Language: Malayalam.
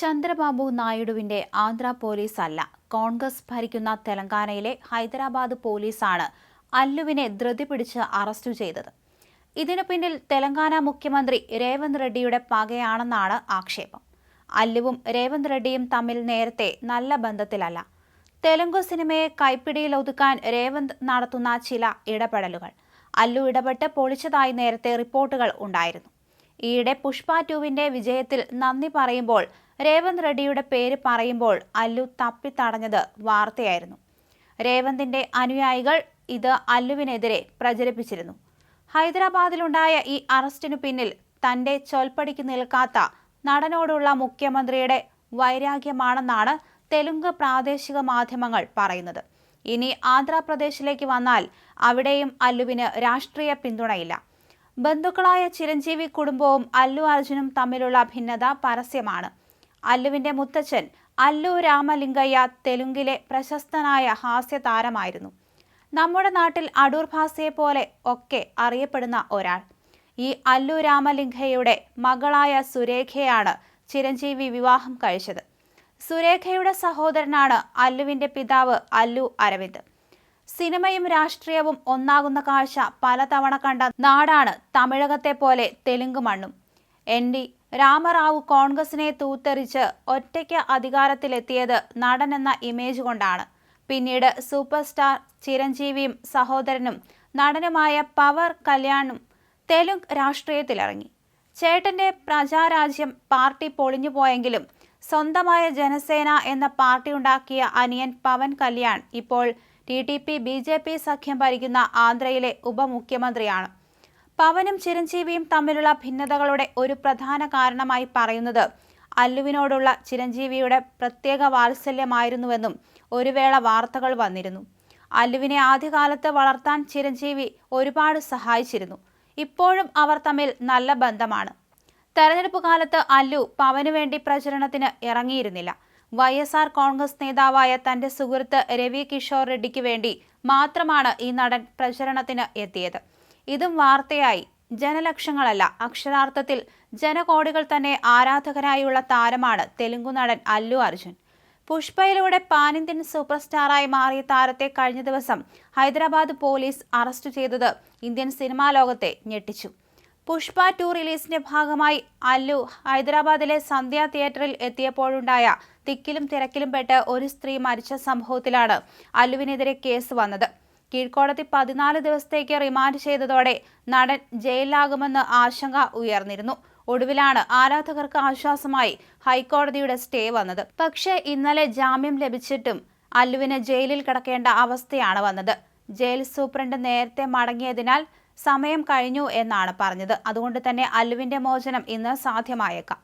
ചന്ദ്രബാബു നായിഡുവിന്റെ ആന്ധ്ര പോലീസ് അല്ല. കോൺഗ്രസ് ഭരിക്കുന്ന തെലങ്കാനയിലെ ഹൈദരാബാദ് പോലീസാണ് അല്ലുവിനെ ധൃതി പിടിച്ച് അറസ്റ്റ് ചെയ്തത്. ഇതിനു പിന്നിൽ തെലങ്കാന മുഖ്യമന്ത്രി രേവന്ത് റെഡ്ഡിയുടെ പകയാണെന്നാണ് ആക്ഷേപം. അല്ലുവും രേവന്ത് റെഡ്ഡിയും തമ്മിൽ നേരത്തെ നല്ല ബന്ധത്തിലല്ല. തെലുങ്കു സിനിമയെ കൈപ്പിടിയിൽ ഒതുക്കാൻ രേവന്ത് നടത്തുന്ന ചില ഇടപെടലുകൾ. അല്ലു ഇടപെട്ട് പൊളിച്ചതായി നേരത്തെ റിപ്പോർട്ടുകൾ ഉണ്ടായിരുന്നു. ഈയിടെ പുഷ്പ ടുവിന്റെ വിജയത്തിൽ നന്ദി പറയുമ്പോൾ രേവന്ത് റെഡ്ഡിയുടെ പേര് പറയുമ്പോൾ അല്ലു തപ്പി തപ്പിത്തടഞ്ഞത് വാർത്തയായിരുന്നു. രേവന്തിന്റെ അനുയായികൾ ഇത് അല്ലുവിനെതിരെ പ്രചരിപ്പിച്ചിരുന്നു. ഹൈദരാബാദിലുണ്ടായ ഈ അറസ്റ്റിനു പിന്നിൽ തന്റെ ചൊൽപ്പടിക്ക് നിൽക്കാത്ത നടനോടുള്ള മുഖ്യമന്ത്രിയുടെ വൈരാഗ്യമാണെന്നാണ് തെലുങ്ക് പ്രാദേശിക മാധ്യമങ്ങൾ പറയുന്നത്. ഇനി ആന്ധ്രാപ്രദേശിലേക്ക് വന്നാൽ അവിടെയും അല്ലുവിന് രാഷ്ട്രീയ പിന്തുണയില്ല. ബന്ധുക്കളായ ചിരഞ്ജീവി കുടുംബവും അല്ലു അർജുനും തമ്മിലുള്ള ഭിന്നത പരസ്യമാണ്. അല്ലുവിന്റെ മുത്തച്ഛൻ അല്ലു രാമലിംഗയ്യ തെലുങ്കിലെ പ്രശസ്തനായ ഹാസ്യ താരമായിരുന്നു. നമ്മുടെ നാട്ടിൽ അടൂർ ഭാസയെ പോലെ ഒക്കെ അറിയപ്പെടുന്ന ഒരാൾ. ഈ അല്ലു രാമലിംഗയ്യയുടെ മകളായ സുരേഖയാണ് ചിരഞ്ജീവി വിവാഹം കഴിച്ചത്. സുരേഖയുടെ സഹോദരനാണ് അല്ലുവിന്റെ പിതാവ് അല്ലു അരവിന്ദ്. സിനിമയും രാഷ്ട്രീയവും ഒന്നാകുന്ന കാഴ്ച പലതവണ കണ്ട നാടാണ് തമിഴകത്തെ പോലെ തെലുങ്ക് മണ്ണും. എൻ ഡി രാമറാവു കോൺഗ്രസിനെ തൂത്തെറിച്ച് ഒറ്റയ്ക്ക് അധികാരത്തിലെത്തിയത് നടൻ എന്ന ഇമേജ് കൊണ്ടാണ്. പിന്നീട് സൂപ്പർ സ്റ്റാർ ചിരഞ്ജീവിയും സഹോദരനും നടനുമായ പവർ കല്യാണും തെലുങ്ക് രാഷ്ട്രീയത്തിലിറങ്ങി. ചേട്ടന്റെ പ്രജാരാജ്യം പാർട്ടി പൊളിഞ്ഞു പോയെങ്കിലും സ്വന്തമായ ജനസേന എന്ന പാർട്ടി ഉണ്ടാക്കിയ അനിയൻ പവൻ കല്യാൺ ഇപ്പോൾ T T P B J P സഖ്യം ഭരിക്കുന്ന ആന്ധ്രയിലെ ഉപമുഖ്യമന്ത്രിയാണ്. പവനും ചിരഞ്ജീവിയും തമ്മിലുള്ള ഭിന്നതകളുടെ ഒരു പ്രധാന കാരണമായി പറയുന്നത് അല്ലുവിനോടുള്ള ചിരഞ്ജീവിയുടെ പ്രത്യേക വാത്സല്യമായിരുന്നുവെന്നും ഒരു വേള വാർത്തകൾ വന്നിരുന്നു. അല്ലുവിനെ ആദ്യകാലത്ത് വളർത്താൻ ചിരഞ്ജീവി ഒരുപാട് സഹായിച്ചിരുന്നു. ഇപ്പോഴും അവർ തമ്മിൽ നല്ല ബന്ധമാണ്. തെരഞ്ഞെടുപ്പ് കാലത്ത് അല്ലു പവനു വേണ്ടി പ്രചരണത്തിന് ഇറങ്ങിയിരുന്നില്ല. വൈ എസ് ആർ കോൺഗ്രസ് നേതാവായ തന്റെ സുഹൃത്ത് രവി കിഷോർ റെഡ്ഡിക്ക് വേണ്ടി മാത്രമാണ് ഈ നടൻ പ്രചരണത്തിന് എത്തിയത്. ഇതും വാർത്തയായി. ജനലക്ഷങ്ങളല്ല അക്ഷരാർത്ഥത്തിൽ ജനകോടികൾ തന്നെ ആരാധകരായുള്ള താരമാണ് തെലുങ്കു നടൻ അല്ലു അർജുൻ. പുഷ്പയിലൂടെ പാനിന്ത്യൻ സൂപ്പർ സ്റ്റാറായി മാറിയ താരത്തെ കഴിഞ്ഞ ദിവസം ഹൈദരാബാദ് പോലീസ് അറസ്റ്റ് ചെയ്തത് ഇന്ത്യൻ സിനിമാ ലോകത്തെ ഞെട്ടിച്ചു. പുഷ്പ ടു റിലീസിന്റെ ഭാഗമായി അല്ലു ഹൈദരാബാദിലെ സന്ധ്യ തിയേറ്ററിൽ എത്തിയപ്പോഴുണ്ടായ തിക്കിലും തിരക്കിലും പെട്ട് ഒരു സ്ത്രീ മരിച്ച സംഭവത്തിലാണ് അല്ലുവിനെതിരെ കേസ് വന്നത്. കീഴ്ക്കോടതി പതിനാല് ദിവസത്തേക്ക് റിമാൻഡ് ചെയ്തതോടെ നടൻ ജയിലിലാകുമെന്ന് ആശങ്ക ഉയർന്നിരുന്നു. ഒടുവിലാണ് ആരാധകർക്ക് ആശ്വാസമായി ഹൈക്കോടതിയുടെ സ്റ്റേ വന്നത്. പക്ഷേ ഇന്നലെ ജാമ്യം ലഭിച്ചിട്ടും അല്ലുവിന് ജയിലിൽ കിടക്കേണ്ട അവസ്ഥയാണ് വന്നത്. ജയിൽ സൂപ്രണ്ട് നേരത്തെ മടങ്ങിയതിനാൽ സമയം കഴിഞ്ഞു എന്നാണ് പറഞ്ഞത്. അതുകൊണ്ട് തന്നെ അല്ലുവിന്റെ മോചനം ഇന്ന് സാധ്യമായേക്കാം.